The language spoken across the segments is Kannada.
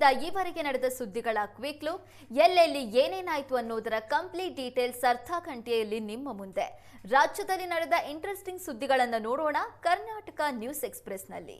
ಬೆಳಗಾವಿಯಿಂದ ಈವರೆಗೆ ನಡೆದ ಸುದ್ದಿಗಳ ಕ್ವಿಕ್ ಲುಕ್ ಎಲ್ಲೆಲ್ಲಿ ಏನೇನಾಯಿತು ಅನ್ನೋದರ ಕಂಪ್ಲೀಟ್ ಡೀಟೇಲ್ಸ್ ಅರ್ಧ ಗಂಟೆಯಲ್ಲಿ ನಿಮ್ಮ ಮುಂದೆ. ರಾಜ್ಯದಲ್ಲಿ ನಡೆದ ಇಂಟ್ರೆಸ್ಟಿಂಗ್ ಸುದ್ದಿಗಳನ್ನು ನೋಡೋಣ ಕರ್ನಾಟಕ ನ್ಯೂಸ್ ಎಕ್ಸ್ಪ್ರೆಸ್ನಲ್ಲಿ.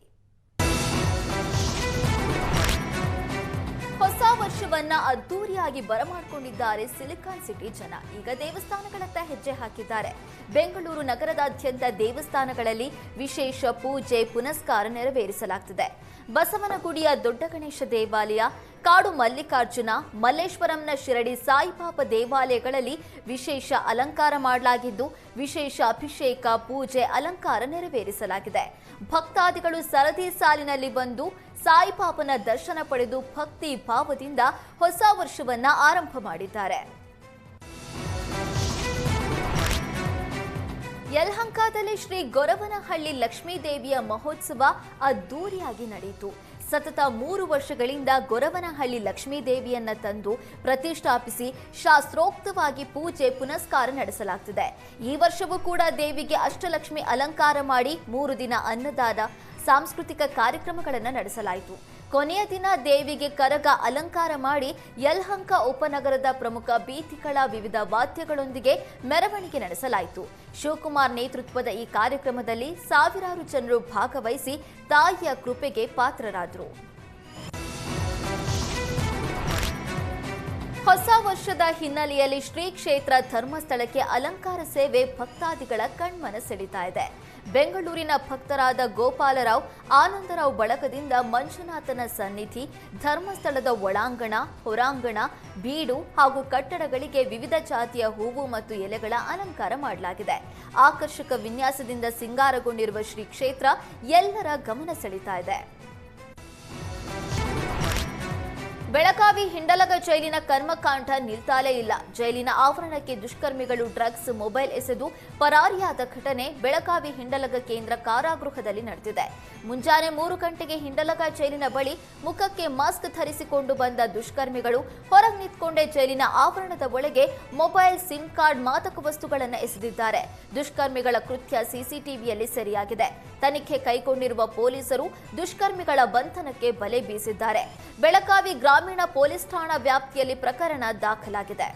ಹೊಸ ವರ್ಷವನ್ನ ಅದ್ದೂರಿಯಾಗಿ ಬರಮಾಡಿಕೊಂಡಿದ್ದಾರೆ ಸಿಲಿಕಾನ್ ಸಿಟಿ ಜನ. ಈಗ ದೇವಸ್ಥಾನಗಳತ್ತ ಹೆಜ್ಜೆ ಹಾಕಿದ್ದಾರೆ. ಬೆಂಗಳೂರು ನಗರದಾದ್ಯಂತ ದೇವಸ್ಥಾನಗಳಲ್ಲಿ ವಿಶೇಷ ಪೂಜೆ ಪುನಸ್ಕಾರ ನೆರವೇರಿಸಲಾಗುತ್ತಿದೆ ಬಸವನಗುಡಿಯ ದೊಡ್ಡ ಗಣೇಶ ದೇವಾಲಯ ಕಾಡು ಮಲ್ಲಿಕಾರ್ಜುನ, ಮಲ್ಲೇಶ್ವರಂನ ಶಿರಡಿ ಸಾಯಿಬಾಬಾ ದೇವಾಲಯಗಳಲ್ಲಿ ವಿಶೇಷ ಅಲಂಕಾರ ಮಾಡಲಾಗಿದ್ದು, ವಿಶೇಷ ಅಭಿಷೇಕ, ಪೂಜೆ, ಅಲಂಕಾರ ನೆರವೇರಿಸಲಾಗಿದೆ. ಭಕ್ತಾದಿಗಳು ಸರದಿ ಸಾಲಿನಲ್ಲಿ ಬಂದು ಸಾಯಿಬಾಬನ ದರ್ಶನ ಪಡೆದು ಭಕ್ತಿ ಭಾವದಿಂದ ಹೊಸ ವರ್ಷವನ್ನ ಆರಂಭ ಮಾಡಿದ್ದಾರೆ. ಯಲಹಂಕದಲ್ಲಿ ಶ್ರೀ ಗೊರವನಹಳ್ಳಿ ಲಕ್ಷ್ಮೀದೇವಿಯ ಮಹೋತ್ಸವ ಅದ್ದೂರಿಯಾಗಿ ನಡೆಯಿತು. ಸತತ ಮೂರು ವರ್ಷಗಳಿಂದ ಗೊರವನಹಳ್ಳಿ ಲಕ್ಷ್ಮೀದೇವಿಯನ್ನ ತಂದು ಪ್ರತಿಷ್ಠಾಪಿಸಿ ಶಾಸ್ತ್ರೋಕ್ತವಾಗಿ ಪೂಜೆ ಪುನಸ್ಕಾರ ನಡೆಸಲಾಗ್ತಿದೆ. ಈ ವರ್ಷವೂ ಕೂಡ ದೇವಿಗೆ ಅಷ್ಟಲಕ್ಷ್ಮಿ ಅಲಂಕಾರ ಮಾಡಿ ಮೂರು ದಿನ ಅನ್ನದಾನ ಸಾಂಸ್ಕೃತಿಕ ಕಾರ್ಯಕ್ರಮಗಳನ್ನು ನಡೆಸಲಾಯಿತು. ಕೊನೆಯ ದಿನ ದೇವಿಗೆ ಕರಗ ಅಲಂಕಾರ ಮಾಡಿ ಯಲ್ಹಂಕ ಉಪನಗರದ ಪ್ರಮುಖ ಬೀದಿಗಳ ವಿವಿಧ ವಾದ್ಯಗಳೊಂದಿಗೆ ಮೆರವಣಿಗೆ ನಡೆಸಲಾಯಿತು. ಶಿವಕುಮಾರ್ ನೇತೃತ್ವದ ಈ ಕಾರ್ಯಕ್ರಮದಲ್ಲಿ ಸಾವಿರಾರು ಜನರು ಭಾಗವಹಿಸಿ ತಾಯಿಯ ಕೃಪೆಗೆ ಪಾತ್ರರಾದರು. ಹೊಸ ವರ್ಷದ ಹಿನ್ನೆಲೆಯಲ್ಲಿ ಶ್ರೀ ಕ್ಷೇತ್ರ ಧರ್ಮಸ್ಥಳಕ್ಕೆ ಅಲಂಕಾರ ಸೇವೆ ಭಕ್ತಾದಿಗಳ ಕಣ್ಮನ ಸೆಳಿತಾ ಇದೆ. ಬೆಂಗಳೂರಿನ ಭಕ್ತರಾದ ಗೋಪಾಲರಾವ್, ಆನಂದರಾವ್ ಬಳಗದಿಂದ ಮಂಜುನಾಥನ ಸನ್ನಿಧಿ, ಧರ್ಮಸ್ಥಳದ ಒಳಾಂಗಣ, ಹೊರಾಂಗಣ, ಬೀಡು ಹಾಗೂ ಕಟ್ಟಡಗಳಿಗೆ ವಿವಿಧ ಜಾತಿಯ ಹೂವು ಮತ್ತು ಎಲೆಗಳ ಅಲಂಕಾರ ಮಾಡಲಾಗಿದೆ. ಆಕರ್ಷಕ ವಿನ್ಯಾಸದಿಂದ ಸಿಂಗಾರಗೊಂಡಿರುವ ಶ್ರೀ ಕ್ಷೇತ್ರ ಎಲ್ಲರ ಗಮನ ಸೆಳೀತಾ ಇದೆ. ಬೆಳಗಾವಿ ಹಿಂಡಲಗ ಜೈಲಿನ ಕರ್ಮಕಾಂಡ ನಿಲ್ತಾಲೇ ಇಲ್ಲ. ಜೈಲಿನ ಆವರಣಕ್ಕೆ ದುಷ್ಕರ್ಮಿಗಳು ಡ್ರಗ್ಸ್, ಮೊಬೈಲ್ ಎಸೆದು ಪರಾರಿಯಾದ ಘಟನೆ ಬೆಳಗಾವಿ ಹಿಂಡಲಗ ಕೇಂದ್ರ ಕಾರಾಗೃಹದಲ್ಲಿ ನಡೆದಿದೆ. ಮುಂಜಾನೆ ಮೂರು ಗಂಟೆಗೆ ಹಿಂಡಲಗ ಜೈಲಿನ ಬಳಿ ಮುಖಕ್ಕೆ ಮಾಸ್ಕ್ ಧರಿಸಿಕೊಂಡು ಬಂದ ದುಷ್ಕರ್ಮಿಗಳು ಹೊರಗೆ ನಿಂತ್ಕೊಂಡೇ ಜೈಲಿನ ಆವರಣದ ಒಳಗೆ ಮೊಬೈಲ್, ಸಿಮ್ ಕಾರ್ಡ್, ಮಾದಕ ವಸ್ತುಗಳನ್ನು ಎಸೆದಿದ್ದಾರೆ. ದುಷ್ಕರ್ಮಿಗಳ ಕೃತ್ಯ ಸಿಸಿಟಿವಿಯಲ್ಲಿ ಸೆರೆಯಾಗಿದೆ. ತನಿಖೆ ಕೈಗೊಂಡಿರುವ ಪೊಲೀಸರು ದುಷ್ಕರ್ಮಿಗಳ ಬಂಧನಕ್ಕೆ ಬಲೆ ಬೀಸಿದ್ದಾರೆ. ಬೆಳಗಾವಿ ಗ್ರಾಮೀಣ ಪೊಲೀಸ್ ಠಾಣಾ ವ್ಯಾಪ್ತಿಯಲ್ಲಿ ಪ್ರಕರಣ ದಾಖಲಾಗಿದೆ.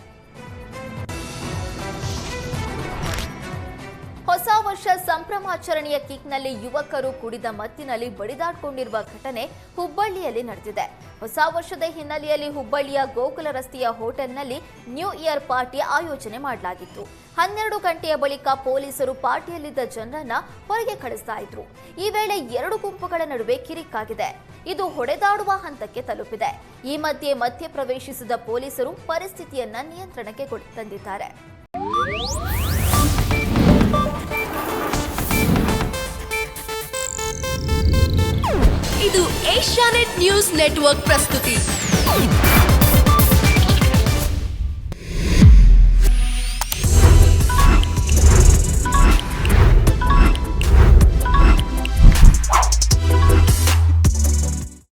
ಹೊಸ ವರ್ಷ ಸಂಭ್ರಮಾಚರಣೆಯ ಕಿಕ್ನಲ್ಲಿ ಯುವಕರು ಕುಡಿದ ಮತ್ತಿನಲ್ಲಿ ಬಡಿದಾಡಿಕೊಂಡಿರುವ ಘಟನೆ ಹುಬ್ಬಳ್ಳಿಯಲ್ಲಿ ನಡೆದಿದೆ. ಹೊಸ ವರ್ಷದ ಹಿನ್ನೆಲೆಯಲ್ಲಿ ಹುಬ್ಬಳ್ಳಿಯ ಗೋಕುಲ ರಸ್ತೆಯ ಹೋಟೆಲ್ನಲ್ಲಿ ನ್ಯೂ ಇಯರ್ ಪಾರ್ಟಿ ಆಯೋಜನೆ ಮಾಡಲಾಗಿತ್ತು. ಹನ್ನೆರಡು ಗಂಟೆಯ ಬಳಿಕ ಪೊಲೀಸರು ಪಾರ್ಟಿಯಲ್ಲಿದ್ದ ಜನರನ್ನ ಹೊರಗೆ ಕಳಿಸ್ತಾ ಇದ್ರು. ಈ ವೇಳೆ ಎರಡು ಗುಂಪುಗಳ ನಡುವೆ ಕಿರಿಕಾಗಿದೆ ಇದು ಹೊಡೆದಾಡುವ ಹಂತಕ್ಕೆ ತಲುಪಿದೆ. ಈ ಮಧ್ಯೆ ಮಧ್ಯ ಪ್ರವೇಶಿಸಿದ ಪೊಲೀಸರು ಪರಿಸ್ಥಿತಿಯನ್ನ ನಿಯಂತ್ರಣಕ್ಕೆ ತಂದಿದ್ದಾರೆ. ಇದು ಏಷ್ಯಾನೆಟ್ ನ್ಯೂಸ್ ನೆಟ್ವರ್ಕ್ ಪ್ರಸ್ತುತಿ.